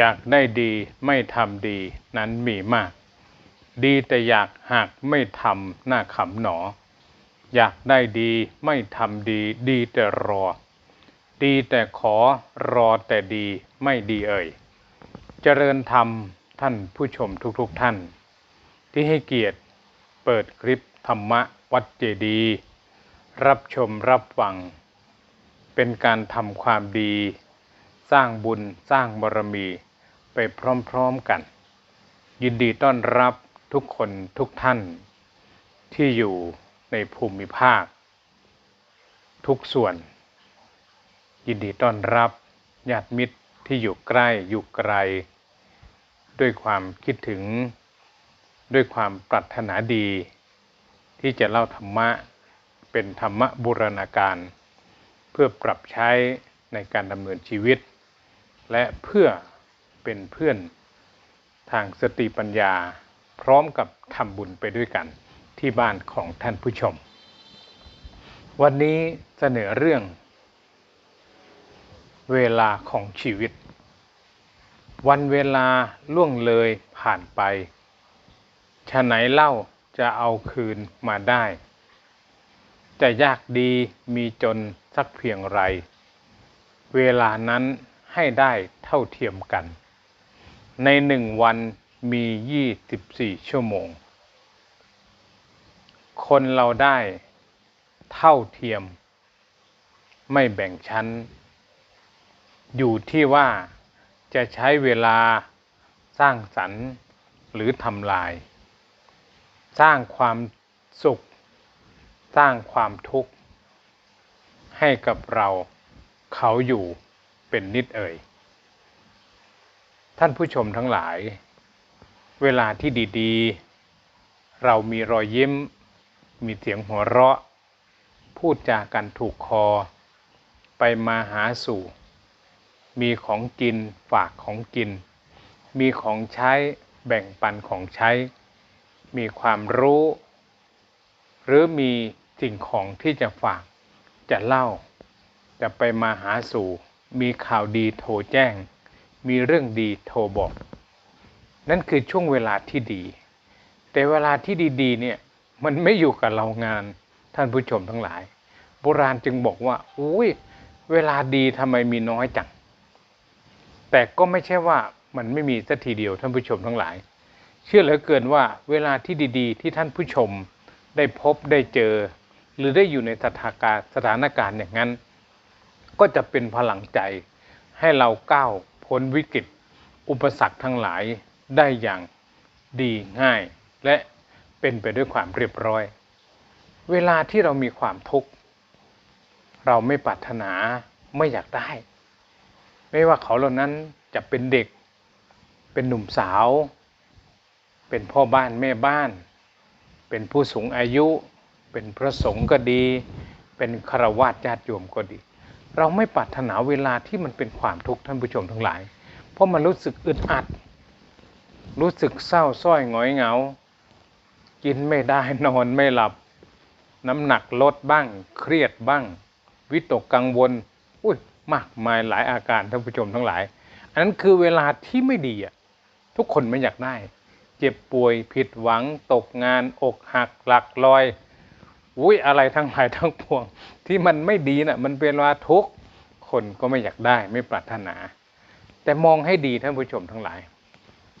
อยากได้ดีไม่ทำดีนั้นมีมาก ดีแต่อยากหากไม่ทำหน้าขำหนอ อยากได้ดีไม่ทำดี ดีแต่รอ ดีแต่ขอรอแต่ดีไม่ดีเอ่ย เจริญธรรมท่านผู้ชมทุกๆทท่าน ที่ให้เกียรติเปิดคลิปธรรมะวัดเจดี รับชมรับฟัง เป็นการทำความดี สร้างบุญสร้างบารมี ไปพร้อมๆกัน ยินดีต้อนรับทุกคนทุกท่าน ที่อยู่ในภูมิภาค ทุกส่วน ยินดีต้อนรับญาติมิตรที่อยู่ใกล้อยู่ไกล ด้วยความคิดถึง ด้วยความปรารถนาดี ที่จะเล่าธรรมะเป็นธรรมะบูรณาการ เพื่อปรับใช้ในการดำเนินชีวิต และเพื่อ เป็นเพื่อนทางสติปัญญา พร้อมกับทำบุญไปด้วยกันที่บ้านของท่านผู้ชม วันนี้เสนอเรื่อง เวลาของชีวิต วันเวลาล่วงเลยผ่านไปฉะไหนเล่าจะเอาคืนมาได้ จะยากดีมีจนสักเพียงไร เวลานั้นให้ได้เท่าเทียมกัน ในหนึ่งวันมี 24 ชั่วโมง คนเราได้เท่าเทียม ไม่แบ่งชั้น อยู่ที่ว่าจะใช้เวลาสร้างสรรค์หรือทำลาย สร้างความสุข สร้างความทุกข์ ให้กับเราเขาอยู่เป็นนิดเอ่ย ท่านผู้ชมทั้งหลาย เวลาที่ดีๆ เรามีรอยยิ้ม มีเสียงหัวเราะ พูดจากันถูกคอ ไปมาหาสู่ มีของกินฝากของกิน มีของใช้แบ่งปันของใช้ มีความรู้ หรือมีสิ่งของที่จะฝากจะเล่า จะไปมาหาสู่ มีข่าวดีโทรแจ้ง มีเรื่องดีโทรบอก นั่นคือช่วงเวลาที่ดี แต่เวลาที่ดีๆ เนี่ย มันไม่อยู่กับเรางานท่านผู้ชมทั้งหลาย โบราณจึงบอกว่าอุ้ยเวลาดีทำไมมีน้อยจัง แต่ก็ไม่ใช่ว่ามันไม่มีสักทีเดียวท่านผู้ชมทั้งหลาย เชื่อเหลือเกินว่าเวลาที่ดีๆ ที่ท่านผู้ชมได้พบได้เจอ หรือได้อยู่ในสถานการณ์สถานการณ์อย่างนั้น ก็จะเป็นพลังใจให้เราก้าว พ้นวิกฤต อุปสรรคทั้งหลายได้อย่างดีง่าย และเป็นไปด้วยความเรียบร้อย เวลาที่เรามีความทุกข์เราไม่ปรารถนาไม่อยากได้ ไม่ว่าเขาเหล่านั้นจะเป็นเด็ก เป็นหนุ่มสาว เป็นพ่อบ้านแม่บ้าน เป็นผู้สูงอายุ เป็นพระสงฆ์ก็ดี เป็นคารวะญาติโยมก็ดี เราไม่ปรารถนาเวลาที่มันเป็นความทุกข์ท่านผู้ชมทั้งหลาย เพราะมันรู้สึกอึดอัด รู้สึกเศร้าส้อยหงอยเหงา กินไม่ได้นอนไม่หลับ น้ำหนักลดบ้าง เครียดบ้าง วิตกกังวล อุ้ยมากมายหลายอาการท่านผู้ชมทั้งหลาย อันนั้นคือเวลาที่ไม่ดีอะทุกคนไม่อยากได้ เจ็บป่วยผิดหวังตกงานอกหักหลักลอย อุ้ยอะไรทั้งหลายทั้งปวง ที่มันไม่ดีน่ะ มันเป็นเวลาทุกข์คนก็ไม่อยากได้ไม่ปรารถนา แต่มองให้ดีท่านผู้ชมทั้งหลาย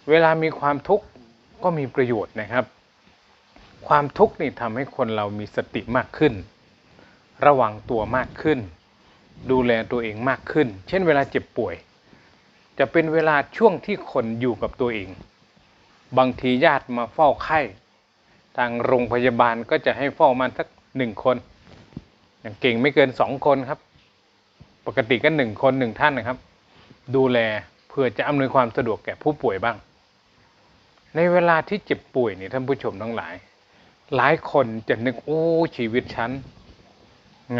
เวลามีความทุกข์ก็มีประโยชน์นะครับ ความทุกข์นี่ทำให้คนเรามีสติมากขึ้น ระวังตัวมากขึ้น ดูแลตัวเองมากขึ้น เช่นเวลาเจ็บป่วย จะเป็นเวลาช่วงที่คนอยู่กับตัวเอง บางทีญาติมาเฝ้าไข้ ทางโรงพยาบาลก็จะให้เฝ้ามันสักหนึ่งคน อย่างเก่งไม่เกินสองคนครับ ปกติก็หนึ่งคนหนึ่งท่านนะครับ ดูแลเพื่อจะอำนวยความสะดวกแก่ผู้ป่วยบ้าง ในเวลาที่เจ็บป่วยนี่ท่านผู้ชมทั้งหลาย หลายคนจะนึกโอ้ชีวิตฉัน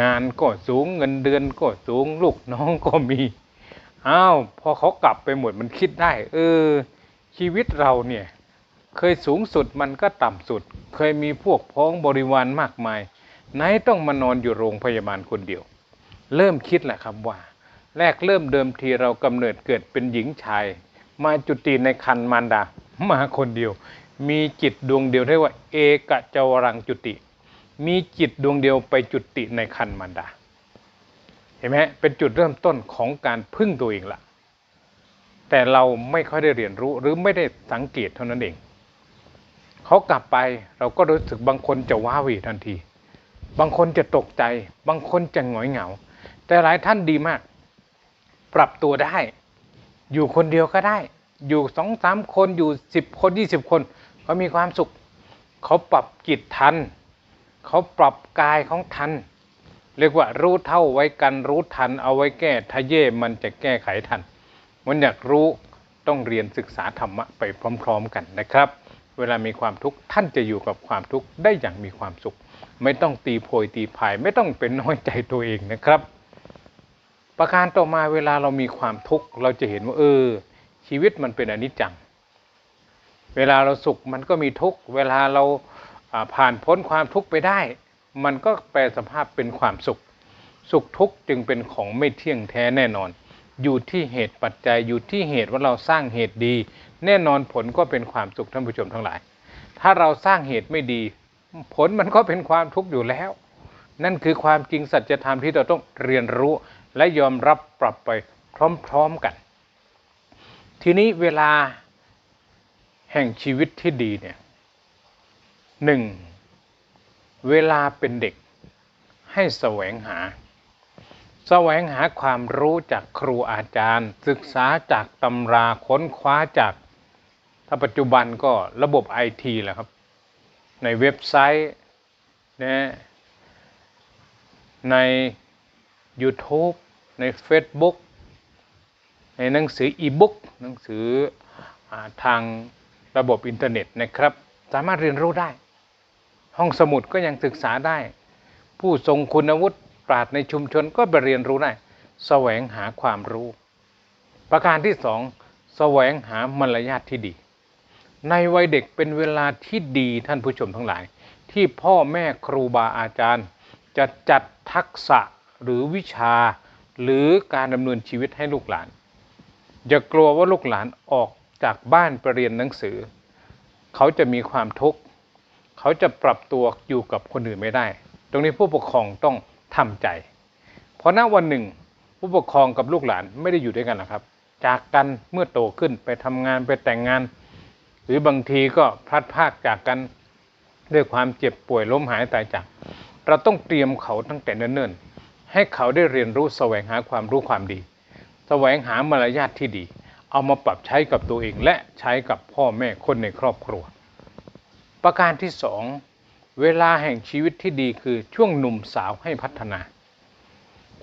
งานก็สูงเงินเดือนก็สูงลูกน้องก็มีอ้าวพอเขากลับไปหมดมันคิดได้ เออ ชีวิตเราเนี่ย เคยสูงสุดมันก็ต่ำสุด เคยมีพวกพ้องบริวารมากมาย ไหนต้องมานอนอยู่โรงพยาบาลคนเดียว เริ่มคิดแหละครับว่า แรกเริ่มเดิมทีเรากำเนิดเกิดเป็นหญิงชาย มาจุติในคันมารดา มาคนเดียว มีจิตดวงเดียวเรียกว่า เอกจวรังจุติ มีจิตดวงเดียวไปจุติในคันมารดา เห็นไหมฮะเป็นจุดเริ่มต้นของการพึ่งตัวเองละแต่เราไม่ค่อยได้เรียนรู้หรือไม่ได้สังเกตเท่านั้นเอง เขากลับไปเราก็รู้สึกบางคนจะว้าเหวทันที บางคนจะตกใจ บางคนจะหงอยเหงา แต่หลายท่านดีมาก ปรับตัวได้ อยู่คนเดียวก็ได้ อยู่สองสามคนอยู่สิบคนยี่สิบคนเขามีความสุข เขาปรับจิตทัน เขาปรับกายของทัน เรียกว่ารู้เท่าไว้กันรู้ทันเอาไว้แก้ทะเย่มันจะแก้ไขทัน มันอยากรู้ต้องเรียนศึกษาธรรมะไปพร้อม ๆ กันนะครับ เวลามีความทุกข์ท่านจะอยู่กับความทุกข์ได้อย่างมีความสุข ไม่ต้องตีโพยตีพายไม่ต้องเป็นน้อยใจตัวเองนะครับ ประการต่อมาเวลาเรามีความทุกข์เราจะเห็นว่าเออ ชีวิตมันเป็นอนิจจัง เวลาเราสุขมันก็มีทุกข์เวลาเราอ่าผ่านพ้นความทุกข์ไปได้ มันก็แปลสภาพเป็นความสุข สุขทุกข์จึงเป็นของไม่เที่ยงแท้แน่นอน อยู่ที่เหตุปัจจัยอยู่ที่เหตุว่าเราสร้างเหตุดี แน่นอนผลก็เป็นความสุขท่านผู้ชมทั้งหลาย ถ้าเราสร้างเหตุไม่ดี ผลมันก็เป็นความทุกข์อยู่แล้ว นั่นคือความจริงสัจธรรมที่เราต้องเรียนรู้และยอมรับปรับไปพร้อมๆกัน ทีนี้เวลาแห่งชีวิตที่ดีเนี่ยหนึ่งเวลาเป็นเด็กให้แสวงหา แสวงหาความรู้จากครูอาจารย์ ศึกษาจากตำราค้นคว้าจาก ถ้าปัจจุบันก็ระบบไอทีแหละครับ ในเว็บไซต์นะใน YouTube ใน Facebook ในหนังสืออีบุ๊กหนังสืออทางระบบอินเทอร์เน็ตนะครับ สามารถเรียนรู้ได้ ห้องสมุดก็ยังศึกษาได้ ผู้ทรงคุณวุฒิปราดในชุมชนก็ไปเรียนรู้ได้ แสวงหาความรู้ ประการที่สองแสวงหามารยาทที่ดี ในวัยเด็กเป็นเวลาที่ดีท่านผู้ชมทั้งหลาย ที่พ่อแม่ครูบาอาจารย์ จะจัดทักษะหรือวิชา หรือการดำเนินชีวิตให้ลูกหลาน อย่ากลัวว่าลูกหลานออกจากบ้านไปเรียนหนังสือ เขาจะมีความทุกข์เขาจะปรับตัวอยู่กับคนอื่นไม่ได้ ตรงนี้ผู้ปกครองต้องทำใจ เพราะณวันหนึ่ง ผู้ปกครองกับลูกหลานไม่ได้อยู่ด้วยกันนะครับ จากกันเมื่อโตขึ้นไปทำงานไปแต่งงาน รือบางทีก็พลัดพรากจากกันด้วยความเจ็บป่วยล้มหายตายจาก เราต้องเตรียมเขาตั้งแต่เนิ่นๆ ให้เขาได้เรียนรู้แสวงหาความรู้ความดี แสวงหามารยาทที่ดี เอามาปรับใช้กับตัวเองและใช้กับพ่อแม่คนในครอบครัว ประการที่สองเวลาแห่งชีวิตที่ดีคือช่วงหนุ่มสาวให้พัฒนา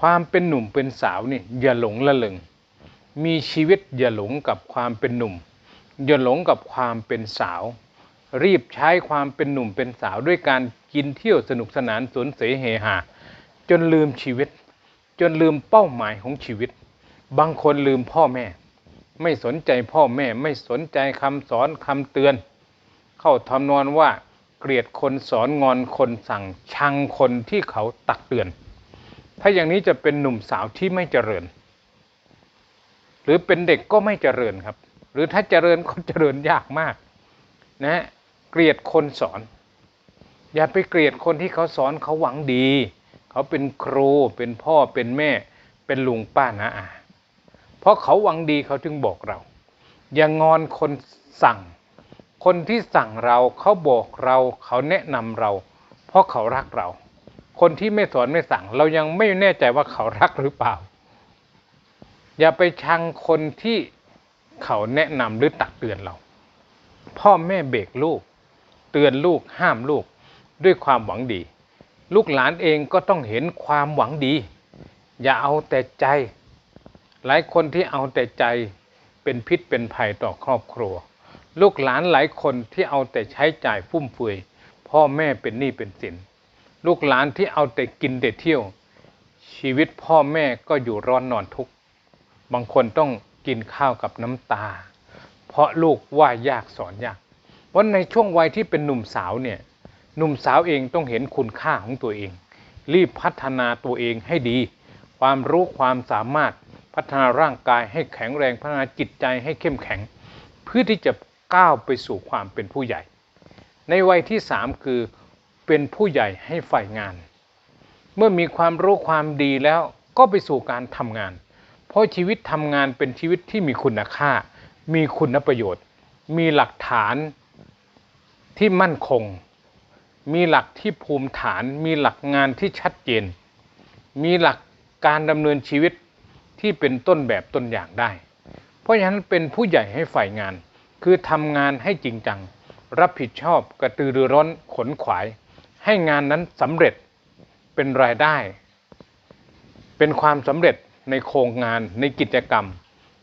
ความเป็นหนุ่มเป็นสาวนี่อย่าหลงละเลงมีชีวิตอย่าหลงกับความเป็นหนุ่ม อย่าหลงกับความเป็นสาว รีบใช้ความเป็นหนุ่มเป็นสาวด้วยการกินเที่ยวสนุกสนานสวนเสเฮฮาจนลืมชีวิต จนลืมเป้าหมายของชีวิต บางคนลืมพ่อแม่ ไม่สนใจพ่อแม่ไม่สนใจคำสอนคำเตือน เข้าทำนอนว่าเกลียดคนสอนงอนคนสั่งชังคนที่เขาตักเตือน ถ้าอย่างนี้จะเป็นหนุ่มสาวที่ไม่เจริญ หรือเป็นเด็กก็ไม่เจริญครับ หรือถ้าเจริญก็เจริญยากมากนะเกลียดคนสอน อย่าไปเกลียดคนที่เขาสอนเขาหวังดี เขาเป็นครูเป็นพ่อเป็นแม่ เป็นลุงป้านาอา เพราะเขาหวังดีเขาถึงบอกเรา อย่างงอนคนสั่ง คนที่สั่งเราเขาบอกเราเขาแนะนำเรา เพราะเขารักเรา คนที่ไม่สอนไม่สั่ง เรายังไม่แน่ใจว่าเขารักหรือเปล่า อย่าไปชังคนที่ เขาแนะนำหรือตักเตือนเรา พ่อแม่เบรกลูก เตือนลูกห้ามลูกด้วยความหวังดี ลูกหลานเองก็ต้องเห็นความหวังดี อย่าเอาแต่ใจ หลายคนที่เอาแต่ใจเป็นพิษเป็นภัยต่อครอบครัว ลูกหลานหลายคนที่เอาแต่ใช้จ่ายฟุ่มเฟือยพ่อแม่เป็นหนี้เป็นสินลูกหลานที่เอาแต่กินแต่เที่ยว ชีวิตพ่อแม่ก็อยู่ร้อนนอนทุกข์บางคนต้อง กินข้าวกับน้ำตา เพราะลูกว่ายากสอนยาก เพราะในช่วงวัยที่เป็นหนุ่มสาวเนี่ยหนุ่มสาวเองต้องเห็นคุณค่าของตัวเอง รีบพัฒนาตัวเองให้ดี ความรู้ความสามารถพัฒนาร่างกายให้แข็งแรงพัฒนาจิตใจให้เข้มแข็ง เพื่อที่จะก้าวไปสู่ความเป็นผู้ใหญ่ ในวัยที่สามคือเป็นผู้ใหญ่ให้ฝ่ายงาน เมื่อมีความรู้ความดีแล้วก็ไปสู่การทำงาน เพราะชีวิตทำงานเป็นชีวิตที่มีคุณค่า มีคุณประโยชน์ มีหลักฐานที่มั่นคง มีหลักที่ภูมิฐาน มีหลักงานที่ชัดเจน มีหลักการดำเนินชีวิตที่เป็นต้นแบบต้นอย่างได้ เพราะฉะนั้นเป็นผู้ใหญ่ให้ฝ่ายงาน คือทำงานให้จริงจัง รับผิดชอบกระตือรือร้นขนขวาย ให้งานนั้นสำเร็จเป็นรายได้ เป็นความสำเร็จ ในโครงงานในกิจกรรม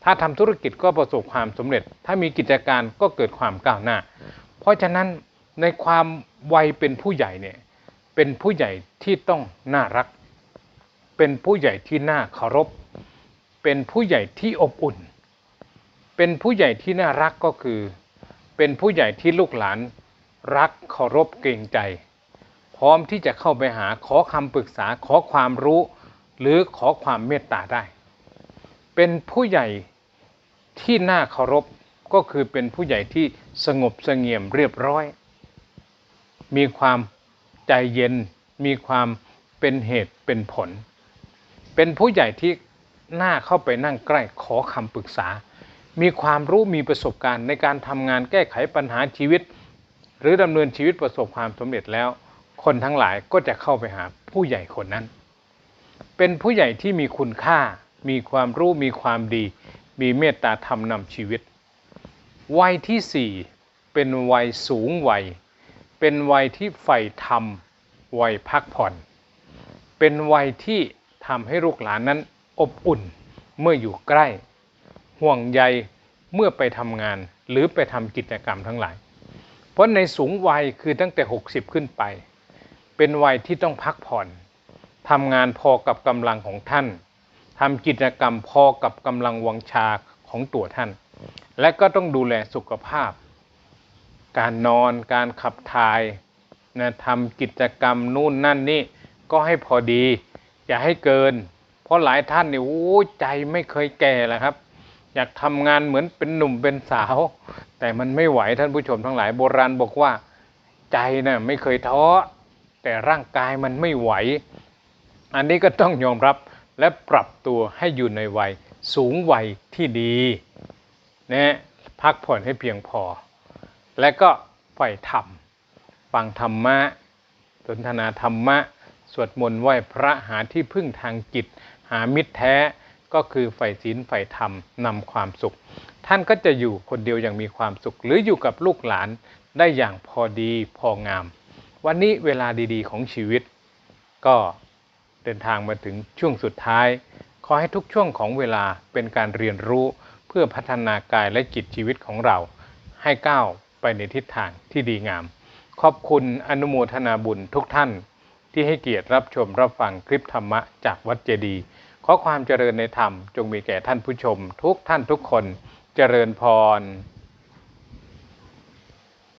ถ้าทำธุรกิจก็ประสบความสำเร็จ ถ้ามีกิจการก็เกิดความก้าวหน้า เพราะฉะนั้นในความวัยเป็นผู้ใหญ่เนี่ยเป็นผู้ใหญ่ที่ต้องน่ารัก เป็นผู้ใหญ่ที่น่าเคารพ เป็นผู้ใหญ่ที่อบอุ่น เป็นผู้ใหญ่ที่น่ารักก็คือ เป็นผู้ใหญ่ที่ลูกหลานรักเคารพเกรงใจ พร้อมที่จะเข้าไปหาขอคำปรึกษาขอความรู้ หรือขอความเมตตาได้ เป็นผู้ใหญ่ที่น่าเคารพก็คือเป็นผู้ใหญ่ที่สงบเสงี่ยมเรียบร้อย มีความใจเย็น มีความเป็นเหตุเป็นผล เป็นผู้ใหญ่ที่น่าเข้าไปนั่งใกล้ขอคำปรึกษา มีความรู้มีประสบการณ์ในการทำงานแก้ไขปัญหาชีวิต หรือดำเนินชีวิตประสบความสำเร็จแล้ว คนทั้งหลายก็จะเข้าไปหาผู้ใหญ่คนนั้น เป็นผู้ใหญ่ที่มีคุณค่า มีความรู้ มีความดี มีเมตตาธรรมนำชีวิต วัยที่สี่เป็นวัยสูงวัย เป็นวัยที่ใฝ่ธรรม วัยพักผ่อน เป็นวัยที่ทำให้ลูกหลานนั้นอบอุ่นเมื่ออยู่ใกล้ ห่วงใยเมื่อไปทำงานหรือไปทำกิจกรรมทั้งหลาย เพราะในสูงวัยคือตั้งแต่ 60 ขึ้นไป เป็นวัยที่ต้องพักผ่อน ทำงานพอกับกำลังของท่านทำกิจกรรมพอกับกำลังวังชาของตัวท่าน และก็ต้องดูแลสุขภาพ การนอนการขับถ่ายนะทำกิจกรรมนู่นนั่นนี่ก็ให้พอดี อย่าให้เกิน เพราะหลายท่านเนี่ยโอ้ยใจไม่เคยแก่แหละครับ อยากทำงานเหมือนเป็นหนุ่มเป็นสาว แต่มันไม่ไหวท่านผู้ชมทั้งหลายโบราณบอกว่า ใจนะ่ะไม่เคยท้อแต่ร่างกายมันไม่ไหว อันนี้ก็ต้องยอมรับและปรับตัวให้อยู่ในวัยสูงวัยที่ดีนะพักผ่อนให้เพียงพอ และก็ใฝ่ธรรมฟังธรรมะสนทนาธรรมะ สวดมนต์ไหว้พระหาที่พึ่งทางจิต หามิตรแท้ก็คือใฝ่ศีลใฝ่ธรรมนำความสุข ท่านก็จะอยู่คนเดียวอย่างมีความสุข หรืออยู่กับลูกหลานได้อย่างพอดีพองาม วันนี้เวลาดีๆของชีวิตก็ เดินทางมาถึงช่วงสุดท้าย ขอให้ทุกช่วงของเวลาเป็นการเรียนรู้เพื่อพัฒนากายและจิตชีวิตของเรา ให้ก้าวไปในทิศทางที่ดีงาม ขอบคุณอนุโมทนาบุญทุกท่าน ที่ให้เกียรติรับชมรับฟังคลิปธรรมะจากวัดเจดีย์ขอความเจริญในธรรมจงมีแก่ท่านผู้ชม ทุกท่านทุกคน เจริญพร